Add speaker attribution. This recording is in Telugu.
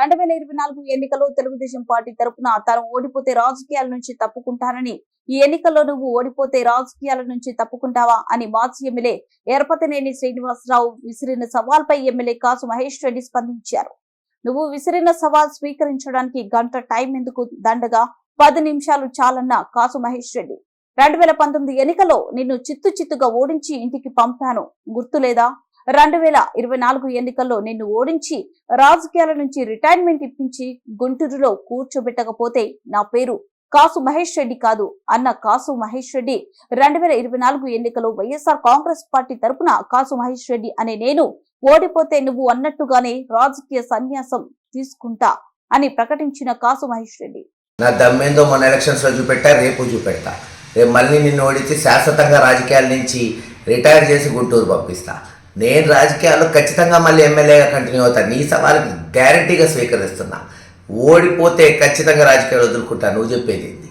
Speaker 1: రెండు వేల ఇరవై నాలుగు ఎన్నికల్లో తెలుగుదేశం పార్టీ తరపున తాను ఓడిపోతే రాజకీయాల నుంచి తప్పుకుంటానని ఈ ఎన్నికల్లో నువ్వు ఓడిపోతే రాజకీయాల నుంచి తప్పుకుంటావా అని మాజీ ఎమ్మెల్యే ఎరపతినేని శ్రీనివాసరావు విసిరిన సవాల్పై ఎమ్మెల్యే కాసు మహేష్ రెడ్డి స్పందించారు. నువ్వు విసిరిన సవాల్ స్వీకరించడానికి గంట టైం ఎందుకు? దండగా పది నిమిషాలు చాలన్న కాసు మహేష్ రెడ్డి. రెండు వేల పంతొమ్మిది ఎన్నికల్లో నిన్ను చిత్తు చిత్తుగా ఓడించి ఇంటికి పంపాను. గుర్తులేదా? రెండు వేల ఇరవై నాలుగు ఎన్నికల్లో నిన్ను ఓడించి రాజకీయాల నుంచి రిటైర్మెంట్ ఇప్పించి గుంటూరులో కూర్చోబెట్టకపోతే నా పేరు కాసు మహేష్ రెడ్డి కాదు అన్న కాసు మహేష్ రెడ్డి రెండు వేల ఇరవై నాలుగు ఎన్నికల్లో వైఎస్ఆర్ కాంగ్రెస్ పార్టీ తరపున కాసు మహేష్ రెడ్డి అనే నేను ఓడిపోతే నువ్వు అన్నట్టుగానే రాజకీయ సన్యాసం తీసుకుంటా అని ప్రకటించిన కాసు మహేష్ రెడ్డి.
Speaker 2: నా దమ్మేందో మొన్న ఎలక్షన్స్లో చూపెట్టా రేపు చూపెడతా. రేపు మళ్ళీ నిన్ను ఓడించి శాశ్వతంగా రాజకీయాల నుంచి రిటైర్ చేసి గుంటూరు పంపిస్తా. నేను రాజకీయాల్లో ఖచ్చితంగా మళ్ళీ ఎమ్మెల్యేగా కంటిన్యూ అవుతాను నీ సవాల్కి గ్యారంటీగా స్వీకరిస్తున్నా. ఓడిపోతే ఖచ్చితంగా రాజకీయాలు వదులుకుంటా. నువ్వు చెప్పేది